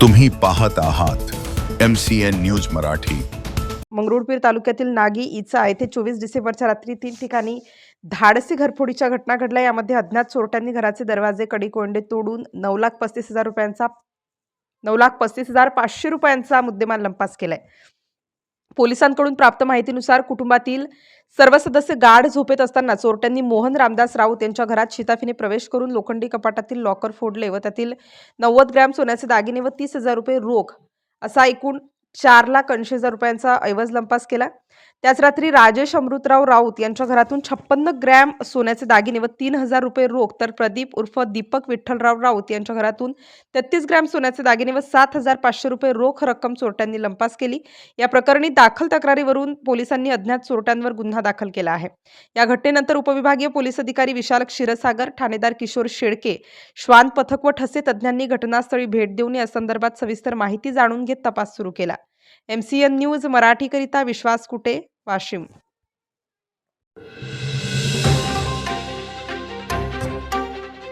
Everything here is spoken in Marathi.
तुम्ही पाहत आहात M C N news Marathi. Mangrulpir तालुक्यातील नागी इचा येथे चोवीस डिसेंबरच्या रात्री तीन ठिकाणी धाडसी घरफोडीच्या घटना घडल्या. यामध्ये अज्ञात चोरट्यांनी घराचे दरवाजे कडी कोंडे तोडून नऊ लाख पस्तीस हजार रुपयांचा नऊ लाख पस्तीस हजार पाचशे रुपयांचा मुद्देमाल लंपास केलाय. पोलिसांकडून प्राप्त माहितीनुसार कुटुंबातील सर्व सदस्य गाढ झोपेत असताना चोरट्यांनी मोहन रामदास राऊत यांच्या घरात शिताफीने प्रवेश करून लोखंडी कपाटातील लॉकर फोडले व त्यातील नव्वद ग्रॅम सोन्याचे दागिने व तीस हजार रुपये रोख असा एकूण चार लाख ऐंशी हजार रुपयांचा ऐवज लंपास केला. त्याच रात्री राजेश अमृतराव राऊत यांच्या घरातून छप्पन्न ग्रॅम सोन्याचे दागिने व तीन हजार रुपये रोख तर प्रदीप उर्फ दीपक विठ्ठलराव राऊत यांच्या घरातून तेहतीस ग्रॅम सोन्याचे दागिने व सात हजार पाचशे रुपये रोख रक्कम चोरट्यांनी लंपास केली. या प्रकरणी दाखल तक्रारीवरून पोलिसांनी अज्ञात चोरट्यांवर गुन्हा दाखल केला आहे. या घटनेनंतर उपविभागीय पोलीस अधिकारी विशाल क्षीरसागर ठाणेदार किशोर शेळके श्वान पथक व ठसे तज्ज्ञांनी घटनास्थळी भेट देऊन या संदर्भात सविस्तर माहिती जाणून घेत तपास सुरू केला. एमसीएन न्यूज मराठीकरिता विश्वास कुटे वाशिम.